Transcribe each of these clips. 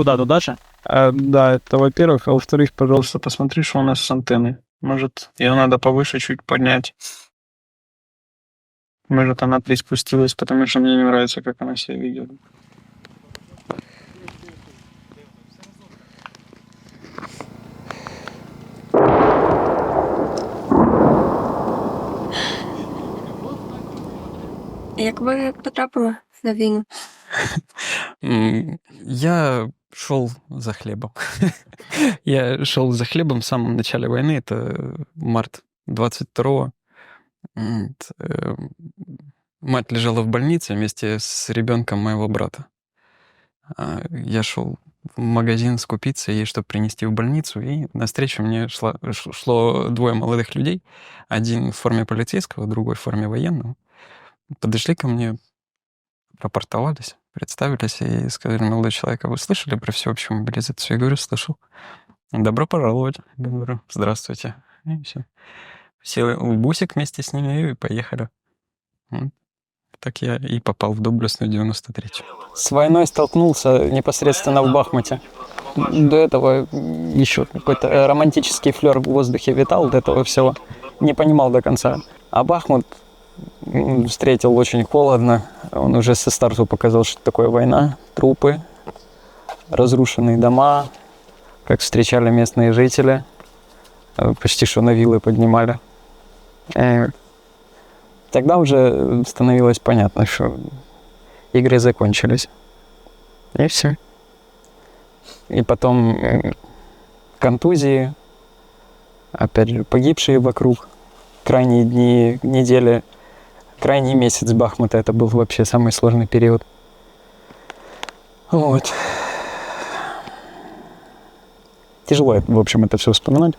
куда, туда же? А, да, это во-первых. А во-вторых, пожалуйста, посмотри, что у нас с антенной. Может, ее надо повыше чуть поднять. Может, она приспустилась, потому что мне не нравится, как она себя ведет. Як ви потрапили на війну? Я шел за хлебом. Я шел за хлебом в самом начале войны, это март 22-го. М, т- э, Мать лежала в больнице вместе с ребенком моего брата. А Я шел в магазин скупиться ей, чтобы принести в больницу, и навстречу мне шла, шло двое молодых людей, один в форме полицейского, другой в форме военного. Подошли ко мне, рапортовались, представились и сказали, молодой человек, а вы слышали про всеобщую мобилизацию? Я говорю, слышал. Добро пожаловать. Говорю, здравствуйте. И все. Сели в бусик вместе с ними и поехали. Так я и попал в Доблестную 93 С войной столкнулся непосредственно в Бахмуте. До этого еще какой-то э, романтический флер в воздухе витал, до этого всего. Не понимал до конца. А Бахмут встретил очень холодно. Он уже со старту показал, что такое война, трупы, разрушенные дома, как встречали местные жители. Э, Почти что на вилы поднимали. Э, Тогда уже становилось понятно, что игры закончились. И все. И потом э, контузии, опять же, погибшие вокруг, крайние дни, недели, крайний месяц Бахмута, это был вообще самый сложный период. Вот. Тяжело, в общем, это все вспоминать.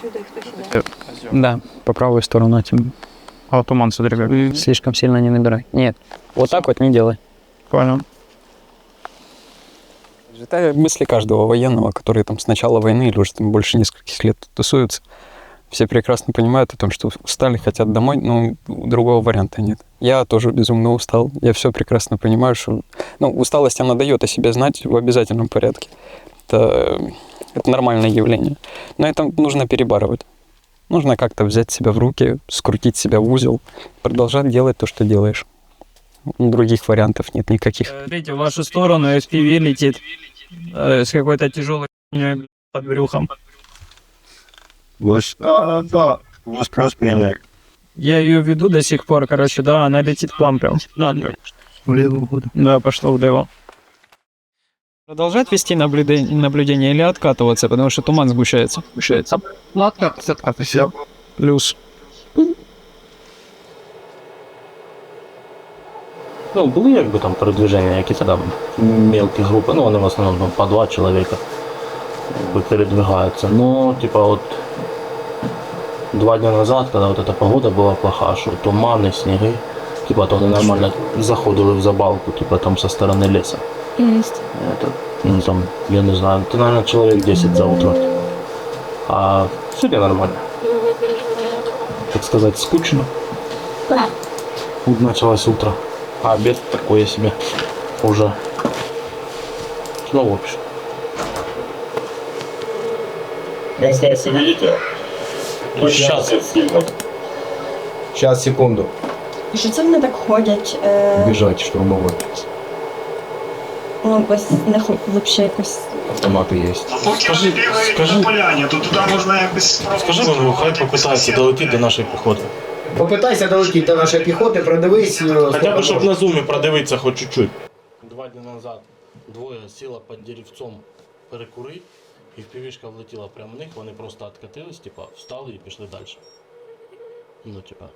Хто сідає? Да, по правую сторону от тебя. А туман, смотри, как. Слишком сильно не набирай. Нет, вот так вот не делай. Понял. Это мысли каждого военного, который там с начала войны или уже там больше нескольких лет тусуются. Все прекрасно понимают о том, что устали, хотят домой, но другого варианта нет. Я тоже безумно устал. Я все прекрасно понимаю, что ну, усталость она дает о себе знать в обязательном порядке. Это, это нормальное явление. Но это нужно перебарывать. Нужно как-то взять себя в руки, скрутить себя в узел, продолжать делать то, что делаешь. Других вариантов нет никаких. Смотрите, в вашу сторону FPV летит э, с какой-то тяжелой под брюхом. Was, uh, да, was crossband. Я ее веду до сих пор, короче, да, она летит к вам прям. Да, пошло влево. Продолжать вести наблюдение, наблюдение или откатываться, потому что туман сгущается. Сгущается. Плюс. Ну, були якби там передвиження, якісь там мелкі групи, ну вони в основному там, по два чоловіка якби, передвигаються. Ну, типа от два дні назад, коли от эта погода була плоха, що тумани, сніги, типа то вони нормально заходили в забалку, типа там со сторони лісу. Это, ну там, я не знаю, это, наверное, человек 10 за утро. А сегодня нормально. Так сказать, скучно. Вот началось утро. А обед такое себе уже. Ну, в общем. Если видите, Ну, сейчас Сейчас, секунду. Що це вони так ходять? Е, Бежать штурмовой. ну, без не хоч взагалі якось. Автоматы есть. Скажи, скажи, поляні, то туди можна якось скажи мені, хай попитається долетіти до нашої піхоти. Попитайся долетіти до нашої піхоти, продивись. е, Хоча б, щоб на зумі продивитися хоч чуть-чуть. Два дні назад двоє сіла під деревцом перекурити, і впівішка влетіла прямо в них, вони просто откатились, типа, встали і пішли далі. Ну, типа.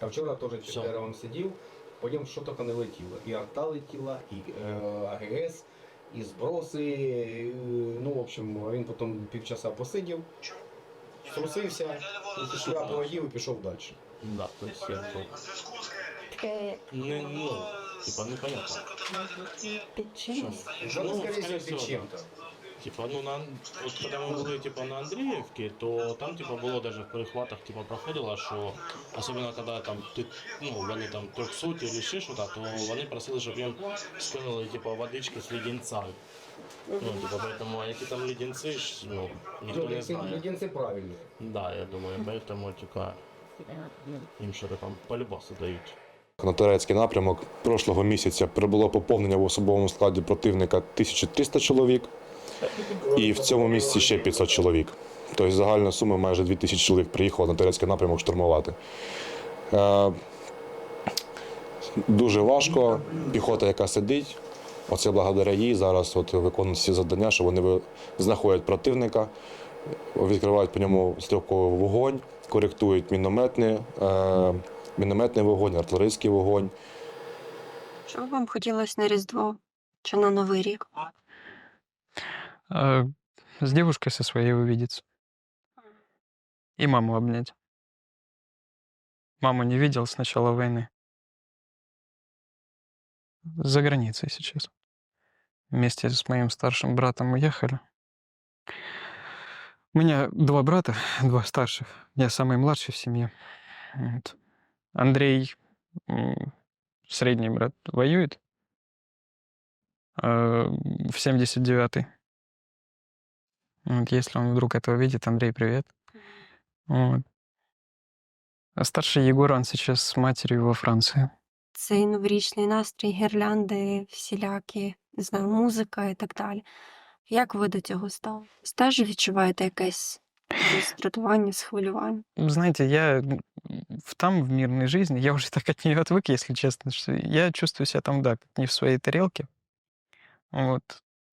А вчора теж Всё. чотири сидів, потім що тільки не летіло. І арта летіла, і е, АГС, і зброси. е, ну, в общем, він потім півчаса посидів, струсився, шляпу одів і пішов далі. Да, то есть я был. Таке Не, ну, типа, непонятно. під чимось. Ну, Ну, всего, всего, під чим-то. Типа, ну на от коли ми були типа на Андріївці, то там типа було даже в перехватах, типа проходило, що особливо коли там ти ну вони там трьохсоті чи ще щось, то вони просили, щоб їм скинули типа водички з леденцями. Ну, типа, поэтому а які там леденці, ну, ніхто не знає. Леденці правильні. Да, я думаю, поэтому типа їм що там полюбаси дають. На турецький напрямок прошлого місяця прибуло поповнення в особовому складі противника 1300 чоловік, і в цьому місяці ще 500 чоловік. Тобто загальна сума майже 2000 чоловік приїхало на турецький напрямок штурмувати. Е, дуже важко. Піхота, яка сидить, оце благодаря їй зараз от виконують всі завдання, що вони знаходять противника, відкривають по ньому стрілковий вогонь, коректують мінометний, е, мінометний вогонь, артилерійський вогонь. Що вам хотілося на Різдво чи на Новий рік? А, С девушкой со своей увидеться. И маму обнять. Маму не видел с начала войны. За границей сейчас. Вместе с моим старшим братом уехали. У меня два брата, два старших. Я самый младший в семье. Вот. Андрей, средний брат, воюет. а, В 79-й. Вот, если он вдруг этого видит, Андрей, привет. Вот. А старший Егор, он сейчас с матерью во Франции. Цей новорічний настрій, гірлянди, всілякі, не знаю, музика і так далі. Як ви до цього ставитесь? Теж відчуваєте якесь роздратування, схвилювання? Знаете, я в- там, в мирной жизни, я уже так от нее отвык, если честно, что я чувствую себя там, да, как не в своей тарелке. Вот.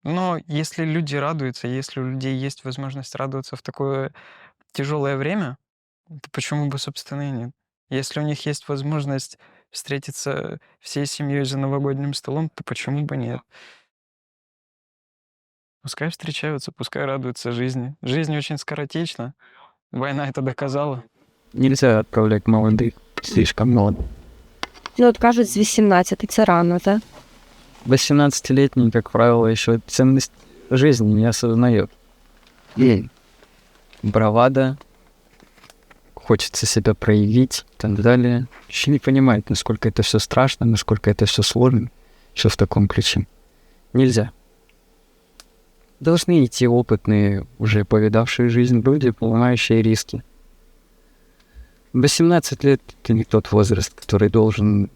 Но если люди радуются, если у людей есть возможность радоваться в такое тяжелое время, то почему бы, собственно, и нет? Если у них есть возможность встретиться всей семьей за новогодним столом, то почему бы нет? Пускай встречаются, пускай радуются жизни. Жизнь очень скоротечна. Война это доказала. Нельзя отправлять молодых, слишком молодых. Ну, от кажуть, з 18 це рано, так? 18-летний, как правило, еще ценность жизни не осознает. И бравада, хочется себя проявить и так далее. Еще не понимает, насколько это все страшно, насколько это все сложно, все в таком ключе. Нельзя. Должны идти опытные, уже повидавшие жизнь люди, понимающие риски. 18 лет — это не тот возраст, который должен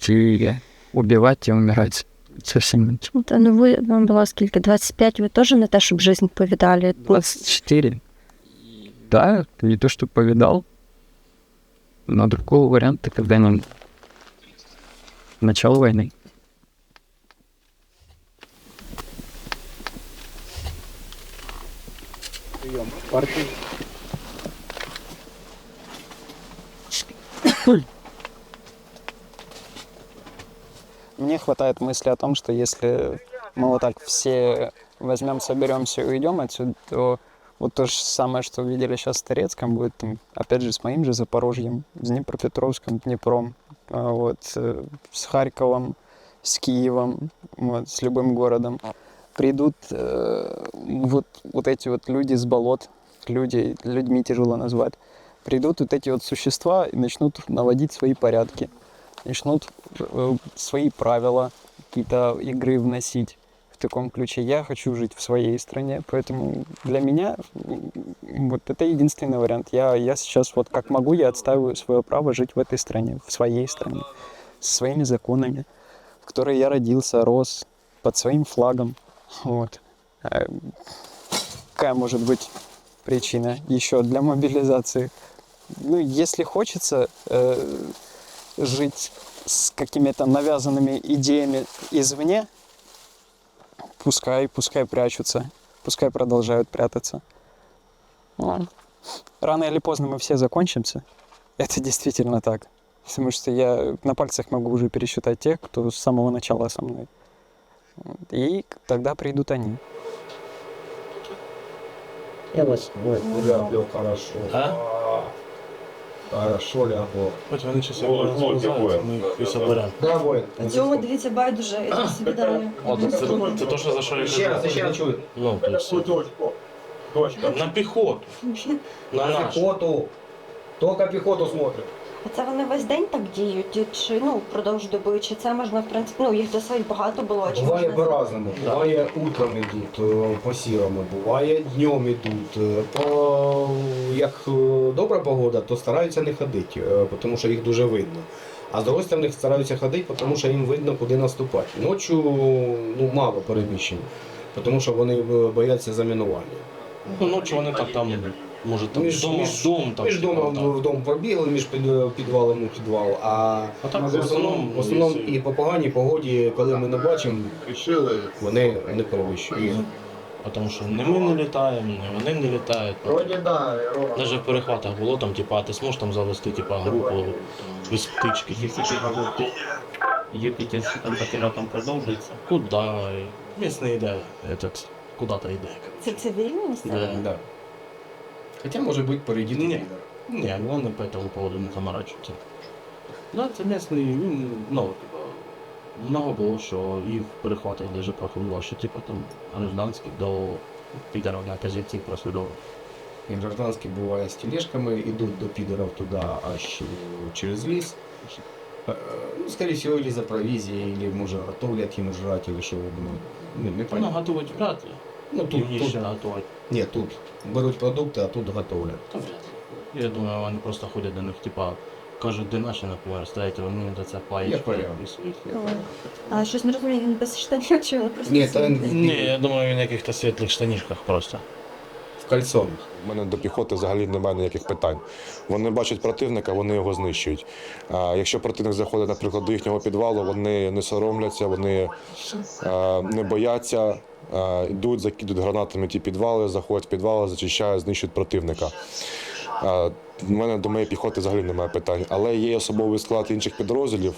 и убивать и умирать. Совсем нет. Та ну ви вам було скільки? 25, ви теж не те, щоб жизнь повідали. 24. Да, не то, что повидал, но другого варианта, когда нам начало войны. Мне хватает мысли о том, что если мы вот так все возьмем, соберемся и уйдем отсюда, то вот то же самое, что увидели сейчас в Торецком, будет там, опять же, с моим же Запорожьем, с Днепропетровском, Днепром, а вот, э, с Харьковом, с Киевом, вот, с любым городом. Придут э, вот, вот эти вот люди с болот, люди, людьми тяжело назвать, придут вот эти вот существа и начнут наводить свои порядки, начнут э, свои правила, какие-то игры вносить в таком ключе. Я хочу жить в своей стране, поэтому для меня вот это единственный вариант. Я, я сейчас вот как могу, я отстаиваю свое право жить в этой стране, в своей стране, со своими законами, в которой я родился, рос, под своим флагом. Вот. А, Какая может быть причина еще для мобилизации? Ну, если хочется э, жить с какими-то навязанными идеями извне, пускай, пускай прячутся, пускай продолжают прятаться. Ну, Рано или поздно мы все закончимся. Это действительно так. Потому что я на пальцах могу уже пересчитать тех, кто с самого начала со мной. И тогда придут они. Я вас люблю хорошо. А? Аерошоль або... Хоч вони щось ми їх соберемо. Да, воїн. На цьому дивіться байдуже, іди собі далі. Це то, що за що я Ще раз, ще раз чую. Ну, то. На піхоту. На піхоту. Тільки піхоту смотрить. А це вони весь день так діють, чи ну впродовж доби, чи це можна, в принципі, ну їх досить багато було, чи Буває можна... по-разному. Буває утром йдуть е, по сірому, буває днем йдуть. Е, По як е, добра погода, то стараються не ходити, тому що їх дуже видно. А з другої сторони стараються ходити, тому що їм видно, куди наступати. Ночі ну, мало переміщень, тому що вони бояться замінування. Ну, ночі вони так там, може, там Між- дома між- в дом. Там, Між домом там. в дом пробігли, між під- підвалом у підвал. А А так, в основному, в основному і по поганій погоді, коли ми не бачимо, вони не перевищують. А Тому що не ми не літаємо, не вони не літають. Навіть в перехватах було там, типа, а ти зможеш там завести типа, групу без птички. Юпітер там продовжується. Куда? Місць не йде, этот, куда-то йде. Це цивільні місця? Да. Да. Хоча може бути перейдіти. Ні. Ні, вони по этому поводу не заморачуються. Да, це місний, він, ну, типа, много було, що і в перехватах даже проходило, що типа там гражданських до підарів на позиції прослідовував. І гражданські буває з тележками, йдуть до підерів туди аж через ліс. Е, Ну, скорее всего, или за провизией, или, може, готовлять їм жрать, или ви думаєте. Не, не Ну, понятно. готувати вряд ли. Ну, тут, Півніше тут, готувати. ні, тут беруть продукти, а тут готовлять. Та вряд ли. Я думаю, вони просто ходять до них, типа, кажуть, де наші, наприклад, стоять, вони до це. Я понял. А щось не розумію, він без штанів, чи він просто... Ні, та він Ні, я думаю, він в якихось світлих штанішках просто. Кальсонах. У мене до піхоти взагалі немає ніяких питань. Вони бачать противника, вони його знищують. А якщо противник заходить, наприклад, до їхнього підвалу, вони не соромляться, вони а, не бояться, а, йдуть, закидують гранатами ті підвали, заходять в підвали, зачищають, знищують противника. У мене до моєї піхоти взагалі немає питань, але є особовий склад інших підрозділів,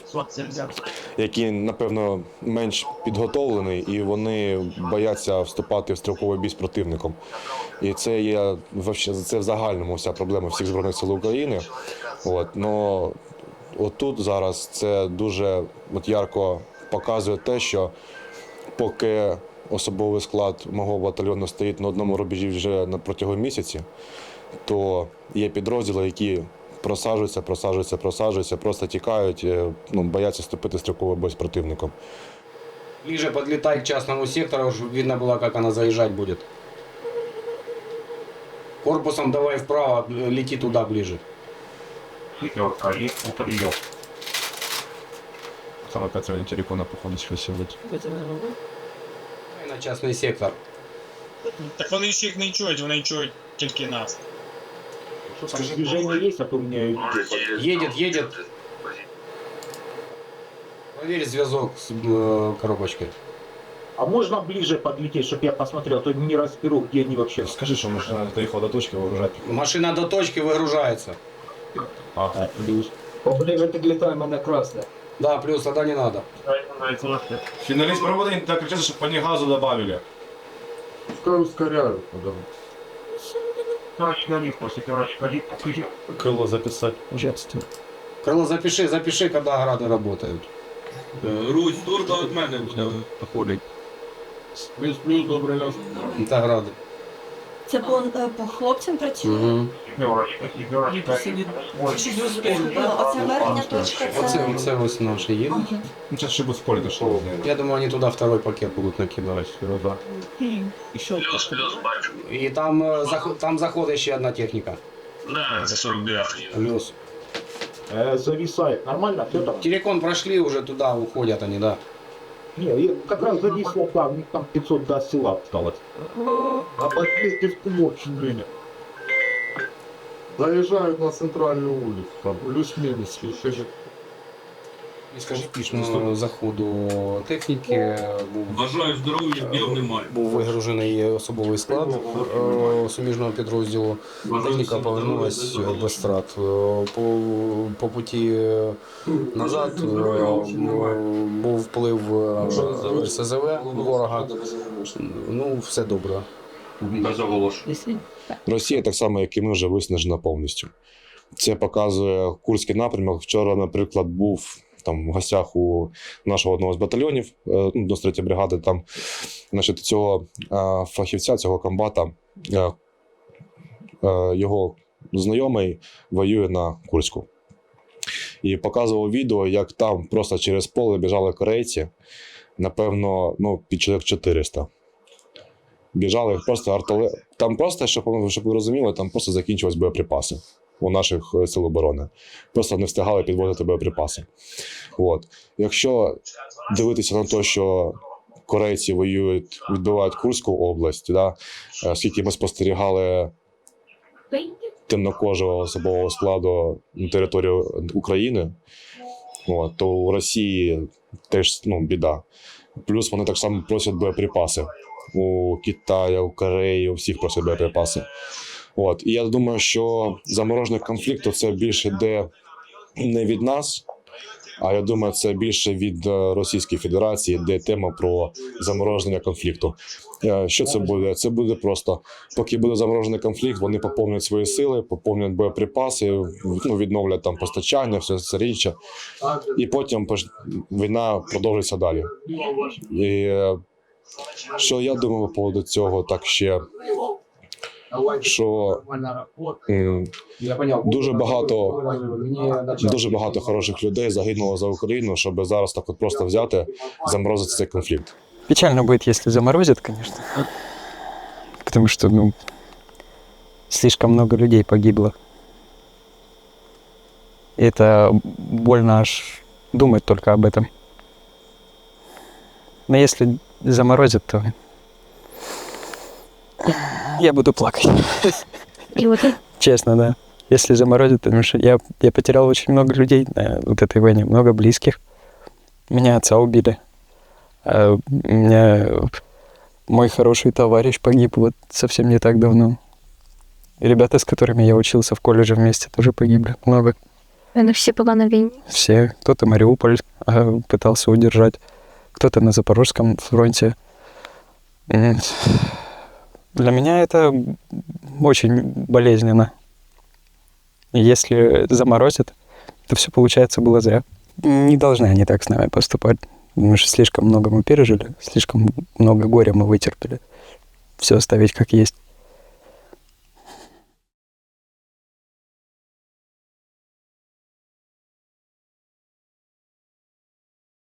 який, напевно, менш підготовлений, і вони бояться вступати в стрілковий бій з противником. І це є це в загальному вся проблема всіх збройних сил України. От но отут зараз це дуже от ярко показує те, що поки особовий склад мого батальйону стоїть на одному рубежі вже на протягом місяці, то є підрозділи, які просаджуються, просаджуються, просаджуються, просто тікають, е, ну, бояться вступити в стрілковий бой з противником. Ближе подлетай к частному сектору, чтобы видно было, как она заезжать будет. Корпусом давай вправо, лети туда ближе. П'ятерка, і прийом. Саме працювання телефона походу сьогодні. На частный сектор. Так вони всіх не чують, вони чують тільки нас. Движение є, а то у мене Едет, едет. Проверь зв'язок с э, коробочкой. А можно ближе подлететь, чтобы я посмотрел, а то не разберу, где они вообще. Скажи, що машина доїхала до точки вигружати. Машина до точки выгружается. А, плюс. Поближе підлітаємо на красне. Да, плюс тогда не надо. Фіналіст проводить так кричати, щоб по газу додали. Товарищ на них после товарищ Крило записати. Крыло запиши, запиши, когда ограды работают. Русь, турбо від мене. Походить. Плюс-плюс, добре ляс. Это ограды. Це по, е, по хлопцям працює? Угу. Оця верхня точка, Оце, це... оце ось наші їдуть. Ну, зараз ще буде в полі дошло. Я думаю, они туда второй пакет будут накидывать. Еще И там, э, заход, там заходит еще одна техника. Да, це 49. Плюс. э, зависает. Нормально? Все там? Телекон прошли, уже туда уходят они, да. Не, я как раз зависло, да, у них там 500 до села осталось. А подъезде в очень время. Заезжают на центральную улицу, там плюс-минус. Же Скажи, пішного заходу техніки був, Бажаю здоров'я, днів немає. був вигружений особовий склад е, суміжного підрозділу. Техніка повернулась без втрат. Е, По, по путі е, назад е, був вплив е, РСЗВ ворога. Ну, все добре. Без оголошень. Росія, так само, як і ми, вже виснажена повністю. Це показує Курський напрямок. Вчора, наприклад, був там в гостях у нашого одного з батальйонів, е, ну, 93 бригади. Там, значить, цього е, фахівця, цього комбата, е, його знайомий воює на Курську. І показував відео, як там просто через поле біжали корейці, напевно, ну, під чоловік 400. Біжали просто артиле... Там просто, щоб, щоб ви розуміли, там просто закінчились боєприпаси у наших е, сил оборони. Просто не встигали підвозити боєприпаси. От. Якщо дивитися на те, що корейці воюють, відбивають Курську область, да, е, скільки ми спостерігали темнокожого особового складу на території України, от, то у Росії теж ну, біда. Плюс вони так само просять боєприпаси. У Китаї, у Кореї, у всіх просять боєприпаси. От. І я думаю, що заморожений конфлікт це більше йде не від нас, а я думаю, це більше від е, Російської Федерації, де тема про замороження конфлікту. Е, Що це буде? Це буде просто, поки буде заморожений конфлікт, вони поповнять свої сили, поповнять боєприпаси, ну, відновлять там постачання, все це інше. І потім війна продовжиться далі. І е, що я думаю по поводу цього, так ще що дуже багато, дуже багато хороших людей загинуло за Україну, щоб зараз так от просто взяти, заморозити цей конфлікт. Печально будет, если заморозят, конечно. Потому что, ну, слишком много людей погибло. И это больно аж думать только об этом. Но если заморозят, то я буду плакать. І от Честно, да. Если заморозят, потому что я, я потерял очень много людей на вот этой войне, много близких. Меня отца убили. А у меня мой хороший товарищ погиб вот совсем не так давно. И ребята, с которыми я учился в колледже вместе, тоже погибли. Много. вони всі були на війні. Все. Кто-то Мариуполь а, пытался удержать, кто-то на Запорожском фронте. М. Для меня это очень болезненно. Если заморозят, то все получается было зря. Не должны они так с нами поступать. Потому что слишком много мы пережили, слишком много горя мы вытерпели. Все оставить как есть.